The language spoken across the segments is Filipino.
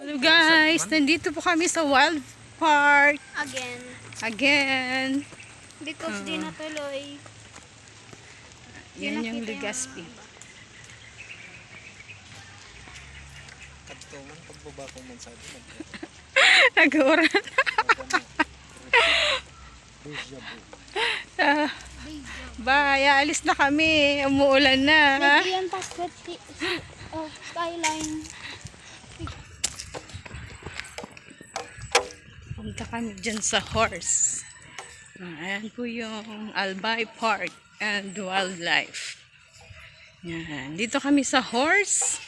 Hello guys, nandito po kami sa Wild Park Again. again. Because di natuloy. Yan yung Legazpi. Kadto man pagbaba ko man sabi nag Nag-uran. Deja vu. Ah, Bye, aalis na kami. Umuulan na. Nagyan pa oh, skyline. Punta kami dyan sa horse. Ayan po yung Albay Park and Wildlife. Yan. Dito kami sa horse.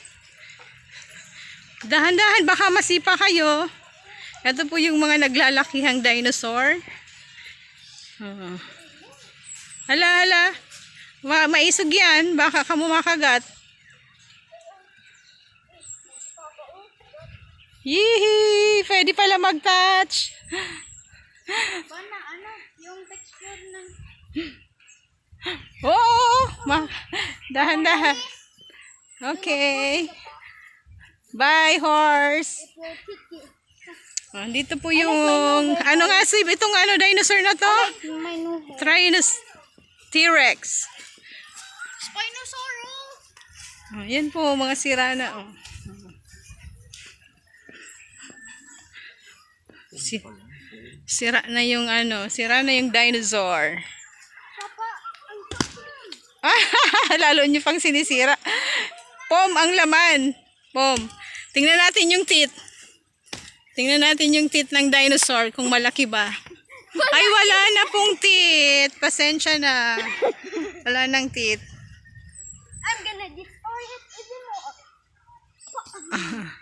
Dahan-dahan, baka masipa kayo. Ito po yung mga naglalakihang dinosaur. Ah. Hala, hala. Ma maisog yan. Baka ka makagat. Yee! Pwede pala mag-touch. Bana, ano? Yung texture ng... Oo! Ma dahan-dahan. Okay. Bye, horse. Ah, dito po yung, ano nga si, itong ano, dinosaur na to? Trinus T-Rex. Spinosaurus! Oh, yan po, mga sira na. Oh. Si, sira na yung ano, sira na yung dinosaur. Ang Lalo nyo pang sinisira. Pom, ang laman. Pom. Tingnan natin yung teeth. Tingnan natin yung teeth ng dinosaur kung malaki ba. Ay, wala na pong teeth. Pasensya na. Wala nang teeth. I'm gonna destroy it even more.